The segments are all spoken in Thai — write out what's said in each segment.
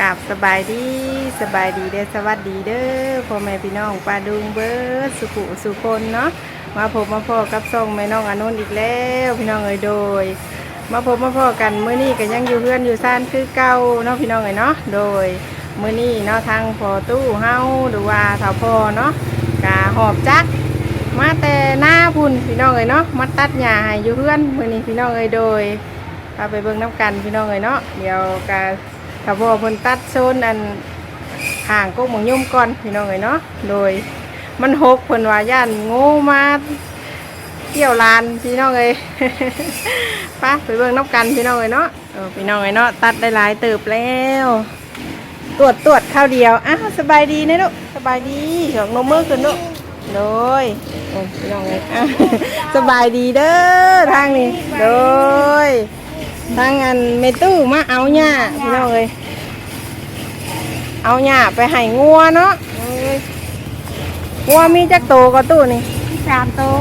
กับสบายดีสบายดีเด้อสวัสดีเด้อพ่อแม่พี่น้องป้าดุงเบิร์ดสุขุสุคนเนาะมาพบมาพ่อกับส่งแม่น้องอนุนอีกแล้วพี่น้องเอ๋ยโดย มาพบมาพ่อกันเมื้อนี้ก็ยังอยู่เพื่อนอยู่ซ่านคือเก่าเนาะพี่น้องเอ๋ยเนาะโดยเมื้อนี้เนาะทางพอตู้เฮาหรือว่าสาวพ่อเนาะกาหอบจักมาแต่หน้าพุ่นพี่น้องเอ๋ยเนาะมาตัดหญ้าให้อยู่เพื่อนเมื้อนี้พี่น้องเอ๋ยโดยพาไปเบิ่งน้ำกันพี่น้องเลยเนาะเดี๋ยวกา ถ้าพ่อเพิ่นตัดโซนอันห่างก็มองยุ่มก่อนพี่น้องเลยเนาะโดยมันหกเพิ่นว่าย่านโง่มาเที่ยวลานพี่น้องเลยไปไปเบิ่งน้ำกันพี่น้องเลยเนาะเออพี่น้องเลยเนาะตัดได้หลายเติบแล้ว ตรวจตรวจข้าวเดียวอ้าวสบายดีนะลูกสบายดีหยอกนมมือขึ้นลูกโดยพี่น้องเลยสบายดีเด้อทางนี้โดย ทางอันเมตู้มาเอาหญ้าพี่น้องเอ้ยเอาหญ้าไปให้งัวเนาะเอ้ยงัวมีจักโตก็ตู้นี่สามโตว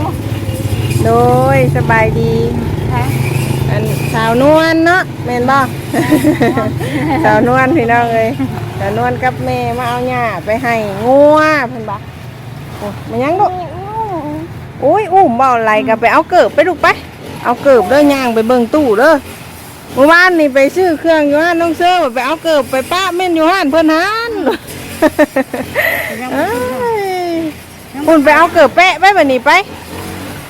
โดยสบายดีค่ะอันสาวนวลเนาะแม่นบ่ สาวนวลพี่น้องเอ้ยสาวนวลกับแม่มาเอาหญ้าไปให้งัวเพิ่นบ่โอ้มันยังลูกโอ้ยอุ้มบ่อะไรก็ไปเอาเกิบไปลูกไปเอาเกิบเด้อย่างไปเบิ่งตู้เด้อ เมื่อวานนี่ไปซื้อเครื่องอยู่ห้านน้องเสื้อไปเอาเกิบไปป้าเม่นอยู่ห้านเพื่อนห้านเอ้ยคุณไปเอาเกิบแปะไปแบบนี้ไป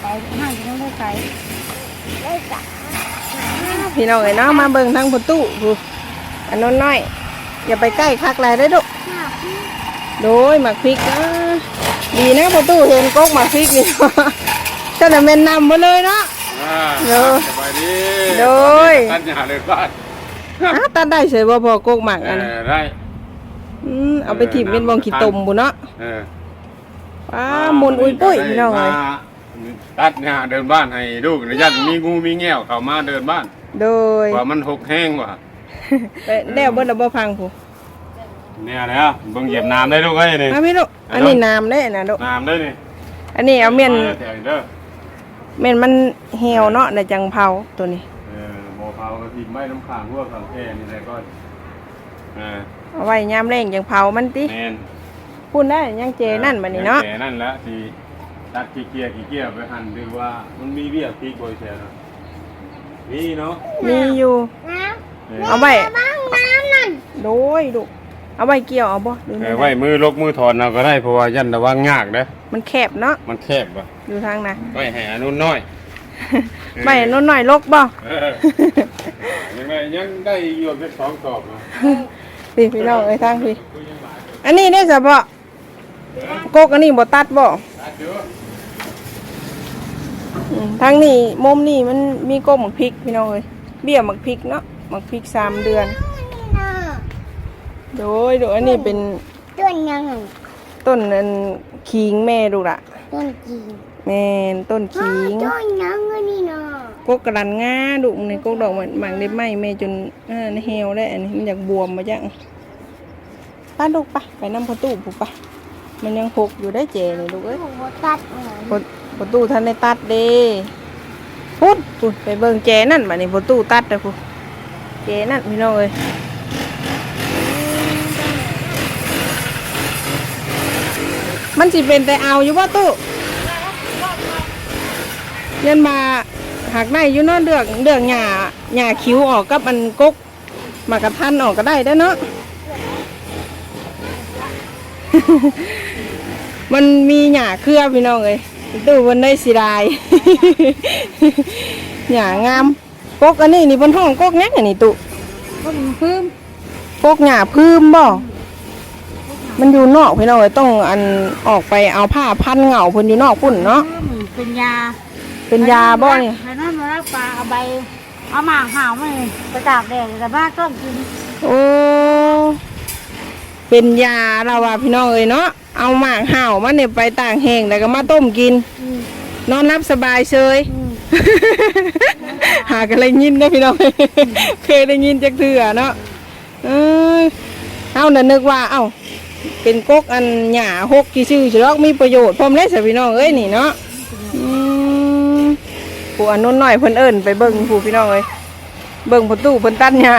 ไปห้างจะต้องได้ไปพี่น้องเอ้ยเนาะมาเบิ่งทางประตูผู้อันน้นน้อยอย่าไปใกล้คักไรได้อดุโดยหมักพริกนะดีนะประตูเห็นก๊กหมักพริกนี่ฉันน่ะเม่นนำมาเลยเนาะอ่า โดยสบายดีโดยตัดหญ้าเลยบ้านอ้าวตัดได้เฉยบ่พอก๊กหมักเออันอได้ อืมเอาไปถิ่มเป็นบองขี้ตมบุเนาะเออว้ามุนอุ้ยปุ้ยพี่น้องเอ้ยมาตัดหญ้าเดินบ้านให้ลูกนะญาติมีงูมีแง่วเข้ามาเดินบ้านโดยว่ามันหกแห้งว่ะไปแล้วเบิ้ลระบบพังผู้เนี่ยแล้วเบิ่งเหยียบน้ำได้ลูกเอ้ยนี่มาพี่ลูกอันนี้น้ำได้นะลูกน้ำได้นี่อันนี้เอาเมียนแถวเด้อ เมียนมันเหี่ยวเนาะในจังเผาตัวนี้เออบ่เผากระถิ่นไม้น้ำข้างพวกข้างแค่นี่แหละก็เออเอาไว้ยามแรงจังเผามันติแม่นพูดได้ยังเจนั่นบัดนี้เนาะแก่นั่นแหละที่ตัดขี้เกียจขี้เกียจไปหั่นดูว่ามันมีเบี้ยพริกบ่อยแท้เนาะนี่เนาะมีอยู่ น้เออเอาไว้ำบ้างน้ำนั่น โดยลูก เอาไว้เกี่ยวเอาบ่ดูเอนี่อไว้มือลกมือถอนเอาก็ได้เพราะว่ายันระวังยากเด้อมันแคบเนาะมันแคบว่ะอยู่ทางน่ะไว้ให้อนุน้อยใบน้นหน่อยลกบ่เออยังไงยังได้อยู่แค่สองตอบนะพี่พี่น้องเอ้ยทางพี่อันนี้ได้สะบ่กกอันนี้บ่ตัดบ่ตัดอยู่อืมทางนี้มุมนี่มันมีกกหมักพริกพี่น้องเอ้ยเบี้ยหมักพริกเนาะหมักพริกสามเดือนนี่นะ โดยโดยอันนี้เป็นต้นยังไงต้นนันขิงแม่ดูละต้นจีนแม่นต้นขิงต้นยังไงนี่นะกกกระดันง่าดุในกกดอกมันหมังได้ไหมแม่จนอ่าเหี่ยวได้อันนี้มันอยากบวมมาจังป้าลูกปะไปน้ำประตูปุ๊บปะมันยังพกอยู่ได้เจนี่ลูกเอ้ยหัวตัดเหมือนประประตูท่านได้ตัดเด้พุดพุดไปเบิ่งเจนั่นบัดนี้ประตูตัดเลยพุดเจนั่นพี่น้องเอ้ย มันสิเป็นแต่เอาอยู่ว่าตู้เยันมาหักได้อยู่เนาะเดือกเดือกหญ้าหญ้าคิ้วออกกับอันกกมากระทันออกก็ได้เด้อเนาะมันมีหญ้าเครือพี่น้องเอ้ยตู้บนได้สิได้หญ้างามกกอันนี้นี่บนห้องกกแนักอันนี้ตุต้นพึ่มกกหญ้าพื้มบ่ มันอยู่นอกพี่น้องเอ้ยต้องอันออกไปเอาผ้าพันเหงาเพิ่นอยู่นอกพุ่นเนาะพึ่มเป็นยาเป็นยาบ่เนี่ยแล้วนั่นมารักปลาเอาใบเอาหมากห่าวมาไปตากแดดแต่บ้าต้มกิน โอ้เป็นยาเราว่าพี่น้องเอ้ยเนาะเอาหมากห่าวมาเนี่ยไปต่างแห้งแล้วก็มาต้มกินอืมนอนรับสบายเฉยอืมหากันเลยยินนะพี่น้องเคยได้ยินจากเถื่อเนาะเอ้ยเอาน่ะนึกว่า เอ้า เป็นกกอันหญ้าหกกี่ชื่อฉลอกมีประโยชน์พร้อมเลยสิพี่น้องเอ้ยนี่เนาะอืมผู้อันนู้นหน่อยเพิ่นเอิ้นไปเบิ่งผู้พี่น้องเอ้ยเบิ่งประตูเพิ่นตัดหญ้า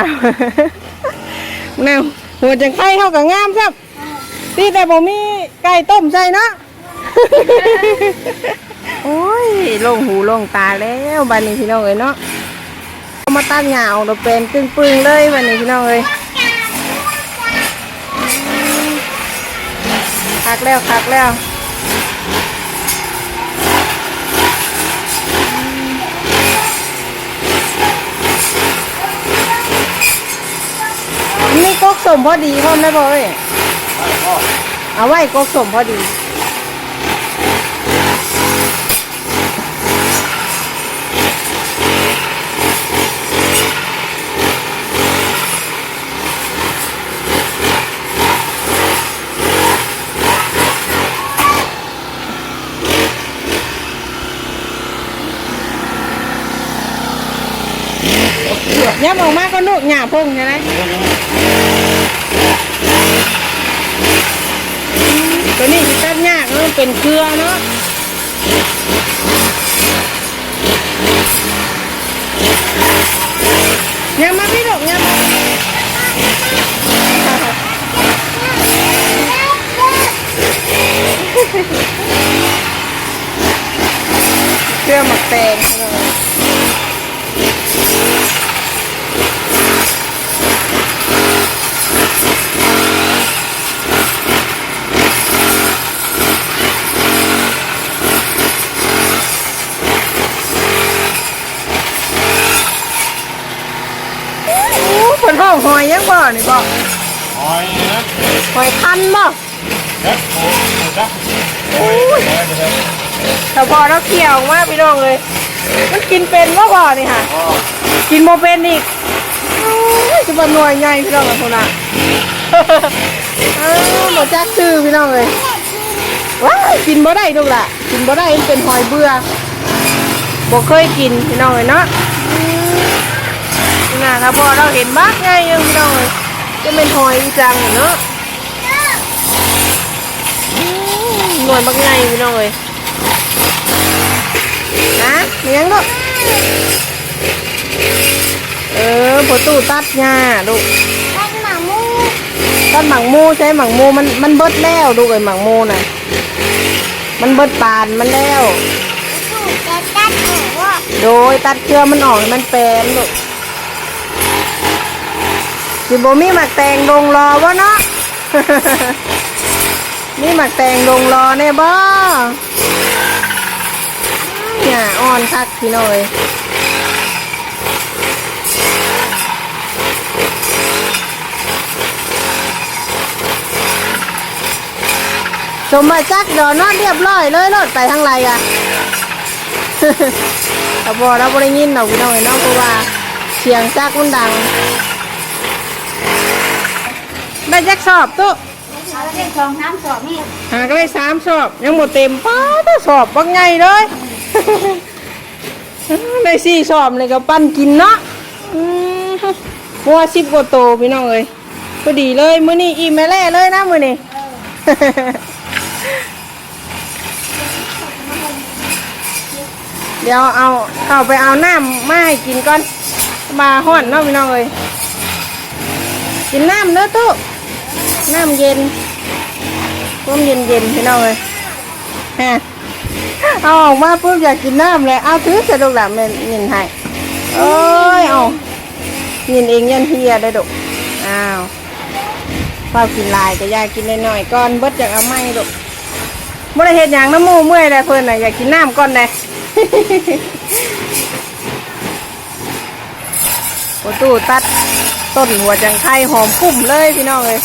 แนวหัวจังไข่เท่ากับงามครับตีแต่บ่มีไก่ต้มใส่เนาะโอ้ยลงหูลงตาแล้วบันนี้พี่น้องเอ้ยเนาะมาตัดหญ้าออกเราเป็นตึงปึงเลยบันนี้พี่น้องเอ้ย คักแล้วคักแล้วนี่กกสมพอดีพ่อแม่พ่อเอ้ยเอาไว้กกสมพอดี ยั บออกมาก็ลูกหยาพุ่งใช่ไหมตัวนี้ตัดยากเนาะเป็นเครือเนาะยังมาพี่ลูกยังมาเครือหมักแตงเนาะ โอ้เพิ่นห้องหอยยังบ่นี่บ่ หอยนะ หอยคันบ่เด็กโอ้โหดักโอ้ยหอยไปเลยถ้าพอเราเขี่ยวออกมาพี่น้องเลย มันกินเป็นบ่บ่นี่ค่ะอ๋อกินบ่เป็นอีกโอ้ยจะบ่หน่วยใหญ่พี่น้องกันพุ่นน่ะอ้าวบ่จักชื่อพี่น้องเลยว้ายกินบ่ได้ลูกล่ะกินบ่ได้มันเป็นหอยเบื่อบ่เคยกินพี่น้องเลยเนาะอืมนี่น่ะถ้าพอเราเห็นบักไงยังพี่น้องเลยจะเป็นหอยอีจังเนาะ หน่วยบักไงพี่น้องเอ้ยนะมียังลูกเออพอตู้ตัดหญ้าลูกตัดหมามูตัดหมังมูใช้หมังมูมันมันเบิดแล้วลูกเอ้ยหมังมูน่ะ มันเบิดปานมันแล้วสูตรจะตัดหนูว่าโดยตัดเครือมันออกให้มันแปลนลูกสิบ่มีหมักแตงดงรอวะเนาะ มีหมักแตงดงรอแน่บ่เนี่ยอ่อนคักพี่น้อยสมมาจักเดอนนอนเรียบร้อยเลยรถไปทางไรอะแต่พอเราบ่ได้ยินเราพี่น้อยนาะเพราะว่าเสียงจักมันดังได้จักสอบตุ๊ เอาแล้วได้สองน้ำสองนี่หาก็ได้สามสอบยังหมดเต็มป้าต้องสอบบักไงเลย ได้สี่สอบเลยก็ปั้นกินเนาะอืมมัวสิบกว่าโตพี่น้องเอ้ยพอดีเลยมื้อนี้อิ่มแม่แล่เลยนะมื้อนี้เดี๋ยวเอาเข้าไปเอาน้ำมาให้กินก่อนมาห้อนเนาะพี่น้องเอ้ยกินน้ำเด้อตุ๊น้ำเย็น ต้มเย็นเย็นๆพี่น้องเลยฮะเอาออกมาปุ๊บอยากกินน้ำเลยเอาถือสะดุกหลับเลยยินให้โอ้ยเอายินเองยันเฮียได้ดอกอ้าวเฝ้ากินลายแต่อยากกินหน่อยๆก่อนเบิดจากเอาไม่ดอกบ่ได้เห็นอย่างน้ำมูกเมื่อยเลยเพิ่อนน่ะอยากกินน้ำก่อนเลยโอ้ตู้ตัดต้นหัวจังไข่หอมกุ้มเลยพี่น้องเลย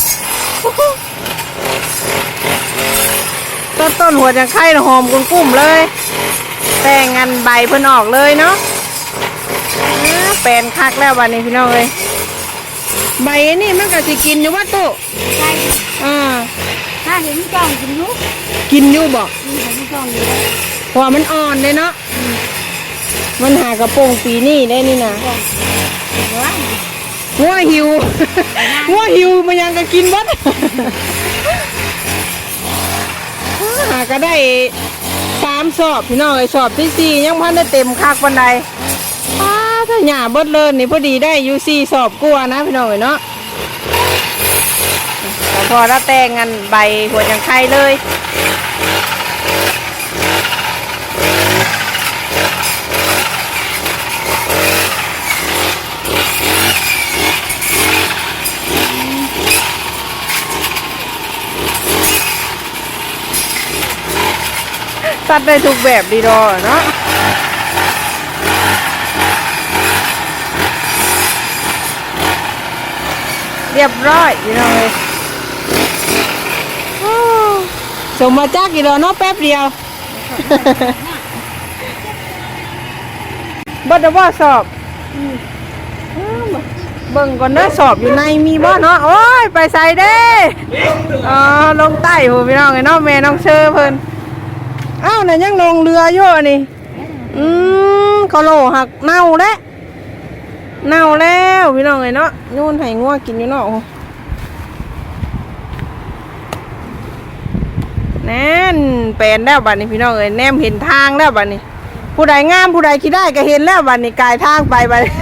ต้นต้นหัวจังไข่น่ะหอมกุ้มกุ้มๆเลย แต่งงานใบเพิ่นออกเลยเนาะอ่าแปลนคักแล้ววันนี้พี่น้องเลยใบอันนี่มันก็สิกินอยู่ว่าตุใช่อ่าถ้าเห็นจ้องกินยุกกินอยู่บอกมีเห็นจ้องอยู่เพราะว่ามันอ่อนเลยเนาะมันหากระโปรงปีนี่ได้นี่นะว่างัวหิวงัวหิวมันยังก็กินวัด หาก็ได้สามสอบพี่น้องไอ้สอบที่สี่ยังพันได้เต็มคักวันใดอ้าถ้าหยาเบิดเลยนี่พอดีได้ยูซี่สอบกลัวนะพี่น้องเอ้เนาะแต่พอแล้วแต่งงันใบหัวยังไข่เลย ตัดได้ทุกแบบดีดอเนาะเรียบร้อยพี่น้องเลยโอ้สมมาจากกี่ดอกเนาะแป๊บเดียวเบิดเดว่าสอบอ้าวเบิ่งก่อนเด้อสอบอยู่ในมีบ่เนาะโอ้ยไปใส่เด้อ๋อลงใต้หูพี่น้องไอ้เนาะแม่น้องเชอเพิ่น อ้าวน่ะยังลงเรืออยู่อันนี่ อืมเขาโลหักเน่าแล้วเน่าแล้วพี่น้องไอ้เนาะนู่นให้งัวกินอยู่เนาะโอ้แน่นเป็นแล้วบัดนี้พี่น้องเอ้ยแนมเห็นทางแล้วบัดนี้ ผู้ใดงามผู้ใดคิดได้ก็เห็นแล้วบัดนี้กายทางไปบัดนี้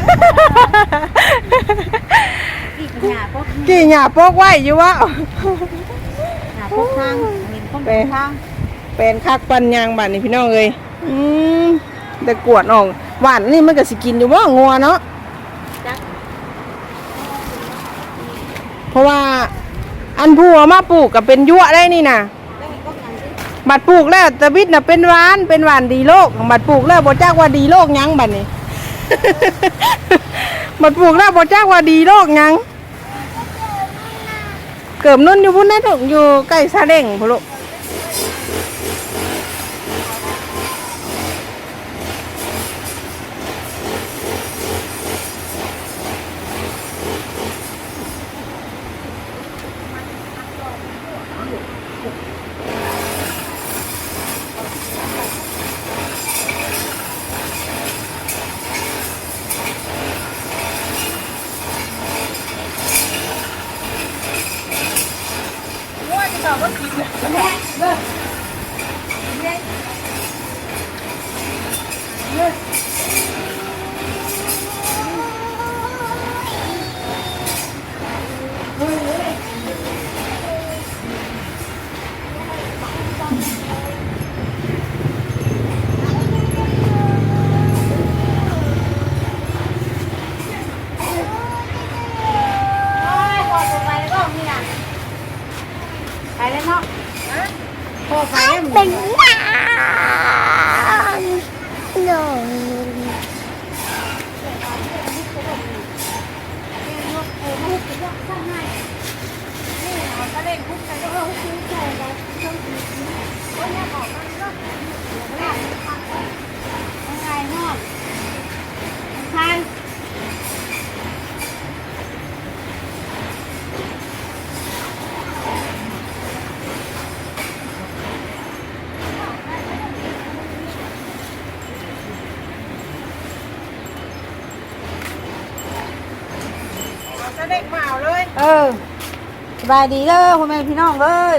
อีกหยาพวกกี่หยาโปกไว้อยู่วะหยาพวกทางเห็นคนเป็นทาง เป็นคักปันยางบัดนี้พี่น้องเอ้ยอืมแต่กวดออกหวานนี่มันก็สิกินอยู่ว่างัวเนาะจักเพราะว่าอันผัวมาปลูกก็เป็นยั่วได้นี่นะแล้วมีพวกนั้นสิบัดปลูกแล้วตะบิดน่ะเป็นหวานเป็นหวานดีโลกบัดปลูกแล้วบ่จักว่าดีโลกหยังบัดนี้บัดปลูกแล้วบ่จักว่าดีโลกหยังเกิบนุ่นอยู่พุ่นได้ถูกอยู่ใกล้ซาเด้งพุ่นลูก โอ้ยพอไปแล้วก็มีน่ะไปแล้วเนาะ พอไปแล้วเป็นหยาโยทาน ซาเด้งมาเออสบายดีเด้อพ่อแม่พี่น้องเอ้ย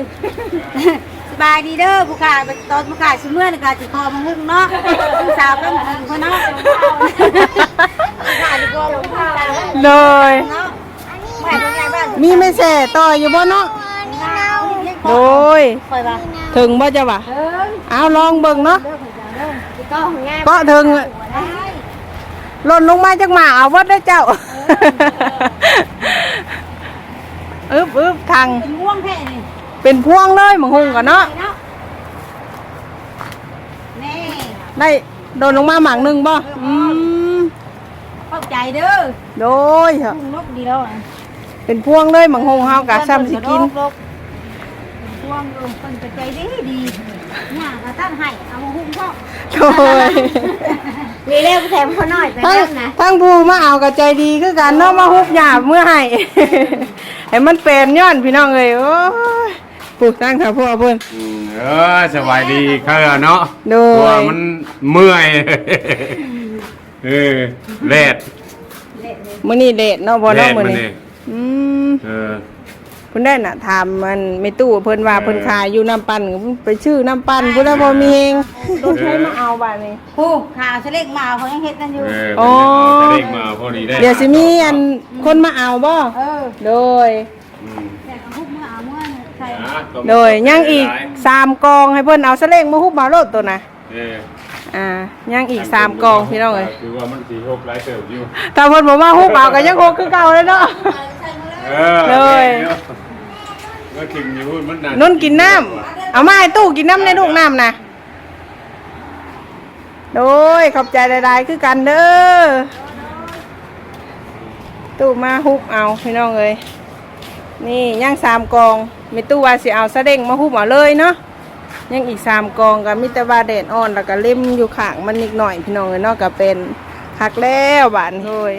สบายดีเด้อผู้กาตอนผู้กาชิเมื่อนี่กาจิคอมาหึ่งเนาะลูกสาวก็มาหึ่งเขาเนาะผู้กาจิคอลงข้าวเลย เนาะแม่เป็นไงบ้างมีไม่แส่ต่ออยู่บ่เนาะโดยคอยว่าถึงบ่จะวะเอาลองเบิ่งเนาะก็ถึงหล่นลงมาจากหมาเอาวัดได้เจ้า อึบอึบทางเป็นม่วงแค่นี่เป็นพวงเลยหมังหุงก่อนเนาะนี่ได้โดนลงมาหมางหนึ่งบ่อืมเข้าใจเด้อโดยเหรอพุ่งนกดีแล้วอะเป็นพวงเลยหมังหุงเฮากะซ้ำสิกินลกๆช่วงลมคนจะใจดีดีหน้ากระตั้งให้เอามาหุ้มพ่อโดยมีเล่มแถมเขาหน่อยไปทั้งเล่มนะ ทั้งผู้มาเอากับใจดีคือกันเนาะมาฮุบหยาบเมื่อให้ ให้มันเป็นย้อนพี่น้องเอ้ยโอ้ยปลูกตั้งค่ะพ่อเพิ่น อืมเออสบายดีครับเนาะโดย ตัวมันเมื่อย เออแลดมื้อนี้เดทเนาะบ่แลเนาะดมื้อมันนี้นี่อืมเออเพิ่นได้น่ะถามมันไม่ตู้เพิ่นว่าเออเพิ่นขายอยู่น้ำปั่นไปชื่อน้ำปั่นพุ่นน่ะบ่มีเฮงรถใช้มาเอาบัดนี้ผู้ขาเฉล็กมาเขายังเฮ็ดกันอยู่ เออโอ้ จะได้มาพอดีได้เดี๋ยวสิมีอันคนมาเอาบ่เออโดย อืมแต่เอาพวกมือเอามือใส่นะก็มีโดยยังอีกสามกองให้เพิ่นเอาสะเล่งมาฮุบมาโลดตัวนะเอออ่ายังอีกสามกองพี่น้องเอ้ยคือว่ามันสีหกหลายเติบอยู่ถ้าเพิ่นบอกว่าฮุบเอาก็ยังฮุบคือเก่าเลยเนาะเออเลย เมื่อถึงอยู่มันนานนุ่นกินน้ำเอามาให้ตู้กินน้ำในลูกน้ำนะโดยขอบใจหลายๆคือกันเด้อตู้มาฮุบเอาพี่น้องเอ้ยนี่ยังสามกองมีตู้ว่าสิเอาสะเด้งมาฮุบเอาเลยเนาะยังอีกสามกองกับมิตรบาเดดอ่อนแล้วก็เล่มอยู่ข้างมันนิดหน่อยพี่น้องเอ้ยเนาะก็เป็นหักแล้วบานเฮ้ย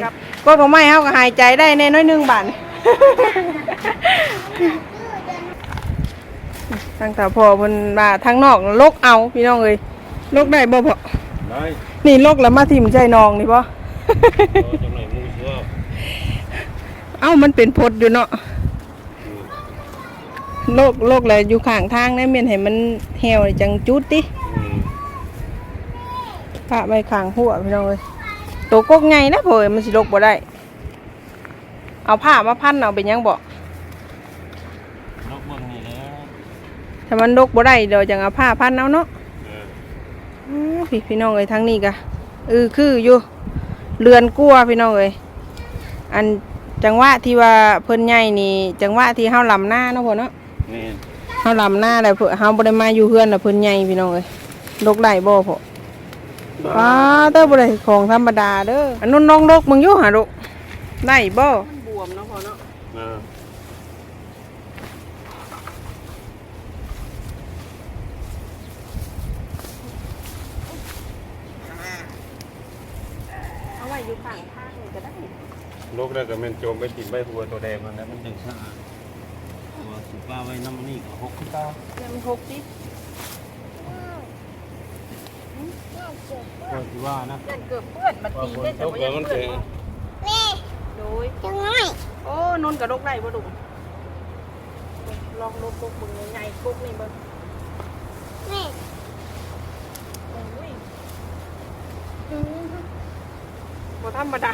ก็ของไม่เฮาก็หายใจได้แน่น้อยหนึงบาน ทางตาพ่อเพิ่นว่าทางนอกลกเอาพี่น้องเอ้ยลกได้บ่พ่อได้นี่ลกแล้วมาทิ่มใจนองนี่บ่จังไหนมูชัวเอ้ามันเป็นพดอยู่เนาะโลกโลกแล้วอยู่ข้างทางเนี่ยเมียนให้มันเหี่ยวนี่จังจุดติพระไว้ข้างหัวพี่น้องเอ้ยตัวกกไงนะพ่อเอ้ยมันสิลกบ่ได้ เอาผ้ามาพันเอาเป็นหยังบ่นกเบิ่งนี่แล้ว ถ้ามันลกบ่ได้เดี๋ยวจังเอาผ้าพันเอาเนาะเอออื้อพี่พี่น้องเอ้ยทางนี้กะเออคืออยู่เรือนกลัวพี่น้องเอ้ยอันจังหวะที่ว่าเพิ่นใหญ่นี่ จังหวะที่เฮาลำหน้าเนาะพ่อเนาะนี่เฮาลำหน้าแล้วเพิ่นเฮาบ่ได้มาอยู่เฮือนแล้วเพิ่นใหญ่พี่น้องเอ้ยลกได้บ่พ่อป้าเต้อบ่ได้ของธรรมดาเด้ออันนู้นน้องลกมึงอยู่หาลูกได้บ่บวมเนาะพ่อเนาะ เออ เอาไว้อยู่ข้างทางนี่ก็ได้ นกนั่นก็แม่นโจมไปติดใบหัวตัวแดงมันแล้วมันจึงสะอาตัวสุป้าไว้น้ำนี่ก็หกขึ้นตายังหกสิก็คือว่านะยันเกือบเปื้อนมาว่าตีได้แต่กบ่แล้ยัวนมันเปื้อจะนโดยจังไงโอ้นนกระดกได้บ่ดุลองลกกกบิ่งใหญ่ๆกกนี่เบิ่งแม่โอ้ยบ่ธรรมดา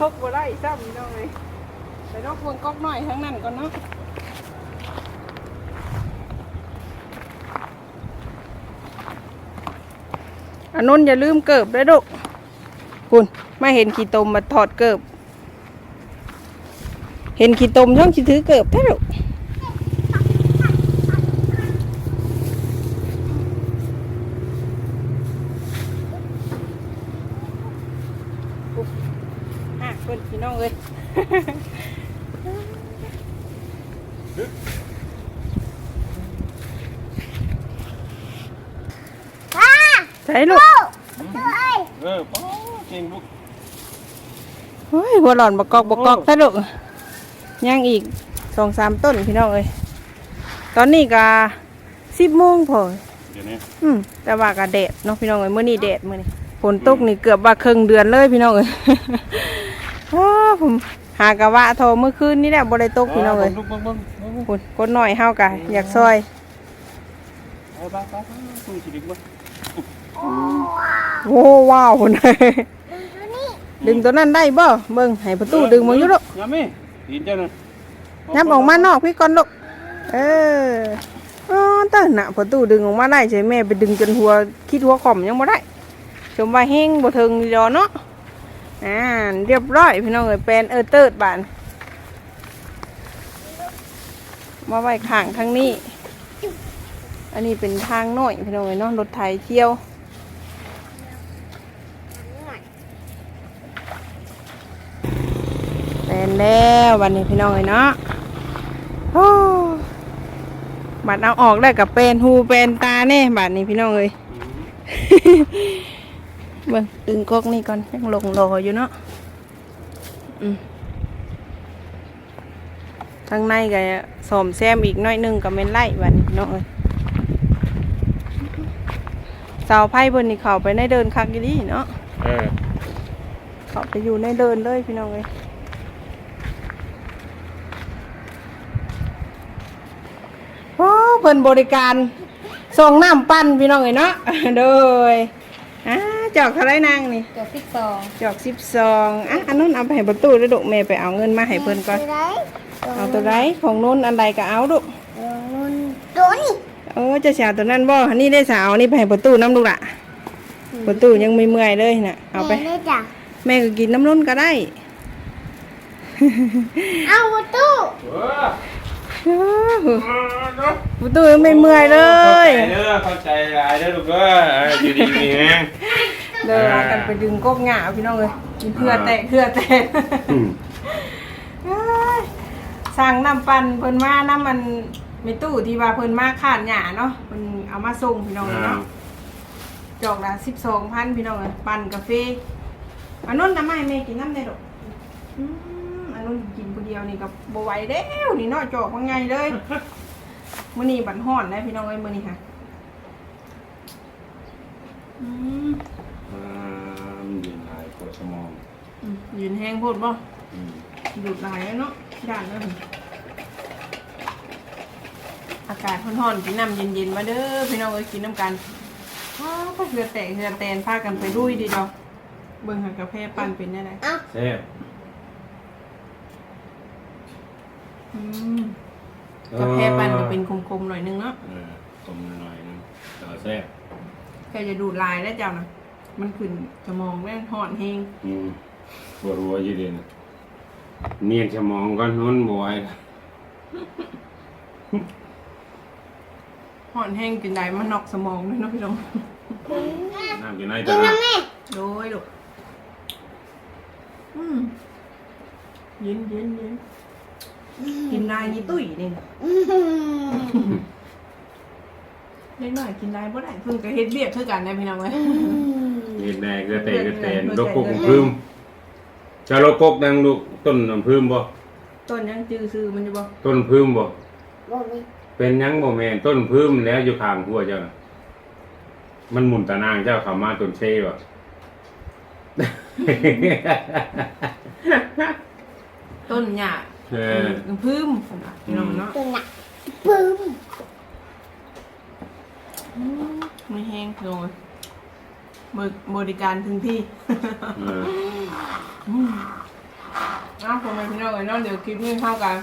ลกบ่ได้ซ้ำนี่น้องเอ้ยไปนกเบิ่งกหน่อยทั้งนั้นก่อนเนาะอันนนอย่าลืมเกิบด้วยดุคุณไม่เห็นขีตมมาถอดเกิบ เห็นขีตมช่องชิถือเกิบแท้ดุอะเพื่อนพี่น้องเอ้ย ป้า ใช่ลูก ด้วย เออป้าเก่งลูก เฮ้ยบัวหล่อนบกกอกบกกอกแท้ดุย่างอีกสองสามต้นพี่น้องเอ้ยตอนนี้ก็สิบโมงพอเดี๋ยวนี้อืมแต่ว่าก็แดดเนาะพี่น้องเอ้ยมื้อนี้แดดมื้อนี้ฝนตกนี่เกือบว่าครึ่งเดือนเลยพี่น้องเอ้ยว้าผมหากะว่าโทรเมื่อคืนนี่แหละบ่ได้ตกพี่น้องเอ้ยลูกเบิ่งเบิ่งเบิ่งเบิ่งคนคนน้อยเฮากะอยากซอยเอาไปไปไปคุยสิดึกบ่โอ้ว้าวคนเลย ดึงตัวนั้นได้บ่เบิ่งให้ประตูดึงมึงอยู่ลูกยามีดีจ้ะนะยับออกมานอกพี่ก่อนลูกเอออ๋อต้นน่ะประตูดึงออกมาได้ใช่แม่ไปดึงจนหัวคิดหัวขอมยังบ่ได้ชมว่าเฮงบ่ถึงดีดอเนาะอ่าเรียบร้อยพี่น้องเอ้ยเป็นเออเติร์ดบานมาไว้ข้างทางนี้ อันนี้เป็นทางน้อยพี่น้องเอ้ยเนาะรถไถเที่ยว เป็นแล้ววันนี้พี่น้องเอ้ยเนาะโอ้บัดเอาออกได้กับเป็นหูเป็นตาแน่บัดนี้พี่น้องเอ้ยเบิ่งดึงกอกนี่ก่อนยังลงรออยู่เนาะอืมทางในก็สอมแซมอีกหน้อยหนึงก็เป็นไล่บัดนี้เนาะเอ้ยเสาไพ่บนนี่เขาไปในเดินคักอยู่ดีเนาะเออเขาไปอยู่ในเดินเลยพี่น้องเอ้ยโอ้ เพิ่นบริการส่งน้ำปั้นพี่น้องเอ้ยเนาะ โดยอ่าจอกเท่าไรนางนี่จบที่สองจอกสิบสองอะอันนู้นเอาไปให้ประตูแล้วดุแม่ไปเอาเงินมาให้เพิ่นก่อนตัวไหนเอาตัวไรของนู้นอันใดก็เอาดุตัวนู้นตัวนี้เออจะสาวตัวนั้นบ่อันนี้ได้สาวนี่ไปให้ประตูน้ำลูกละประตูยังไม่เมื่อยเลยน่ะเอาไป แม่ได้จ้ะแม่ก็กินน้ำนู้นก็ได้ เอาประตู เออ ประตูยังไม่เมื่อยเลยเข้าใจเด้อเข้าใจหลายเด้อลูกเด้อเอยู่ดีมีแฮงเดินมากันไปดึงกกหงาพี่น้องเลยกินเพื่อแตะเพื่อแตะสั่งน้ำปั่นเพิ่นมาน้ำมันไม่ตู้ที่ว่าเพิ่นมาขาดหยาเนาะเพิ่นเอามาส่งพี่น้องเนาะจอกละสิบสองพันพี่น้องเลยปั่นกาแฟอันนู้นทำไมแม่กินน้ำได้ดอกอืมอั นนู้นกินคนเดียวนี่กับบไหวแล้วนี่เนาะจอกว่าไงเลยมื้อนี้บันห่อนได้พี่น้องเอ้ยมื้อนี้ค่ะอืมอ่ามันยืนหลายปวดสมองอืมยืนแห้งโพดบ่อืมหยุดหลายแล้วเนาะด่านแล้วนี่อากาศร้อนๆกินน้ำเย็นๆมาเด้อพี่น้องเอ้ยกินน้ำกันอ้าวก็เหือแตกเหือแตนพากันไปดุยดีดอกเบิ่งหากาแฟปั่นเป็นได้ไงเอาแซ่บ อืม กาแฟปั่นก็เป็นคมๆหน่อยนึงเนาะเออต้มหน่อยนึงแต่ว่าแซ่บแค่จะดูดลายแล้วเจ้านะมันขึ้นสมองแม่งห่อนแห้งอืมปวดหัวอยู่เด่นเนียนสมองก็นุ่นบ่อยห่อนแห้งกินได้มันนอกสมองด้วยเนาะพี่น้องน้ำอยู่ในกิตานลาน้ำแม่โดยลูกอืมเย็นเย็นเย็น กินได้นี่ตุ้ยนี่อืมเล็กน้อยกินได้บ่ได้เพิ่งก็เฮ็ดเบียกคือกันนะพี่น้องเว้ย เห็ดแดงก็เตะก็เตนโลกกของพึ่มจะโลกกดังลูกต้นน้ำพึ่มบ่ต้นยังจื้อซื้อมันอยู่บ่ต้นพึ่มบ่บ่มีเป็นหยังบ่แม่นต้นพึ่มแล้วอยู่ข้างหัวเจ้าน่ะมันหมุนตะนางเจ้าเข้ามาต้นเชบ่ ต้นหญ้า เออน้ำพึ่มพุ่นน่ะพี่น้องเนาะตัวหนักปึ้มอืมไม่แห้งพี่น้องเว้ยบริบริการถึงที่เอออ้าวผมเป็นพี่น้องเอ้ยเนาะเดี๋ยวคลิปนี้เข้ากัน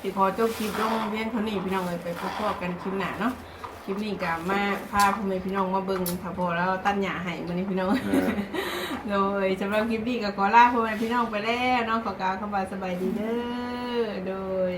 สิขอจบคลิปลงเพียงเท่านี้พี่น้องเอ้ยไปพบกันคลิปหน้าเนาะค ลิปนี้กับมาพาพ่อแม่พี่น้องมาเบิ่งถ้าพอแล้วตั้นหญ้าให้มื้อนี้พี่น้อง โดยสำหรับคลิปนี้ก็ขอลาพ่อแม่พี่น้องไปแล้วเนาะขอกล่าวคำว่าสบายดีเด้อโดย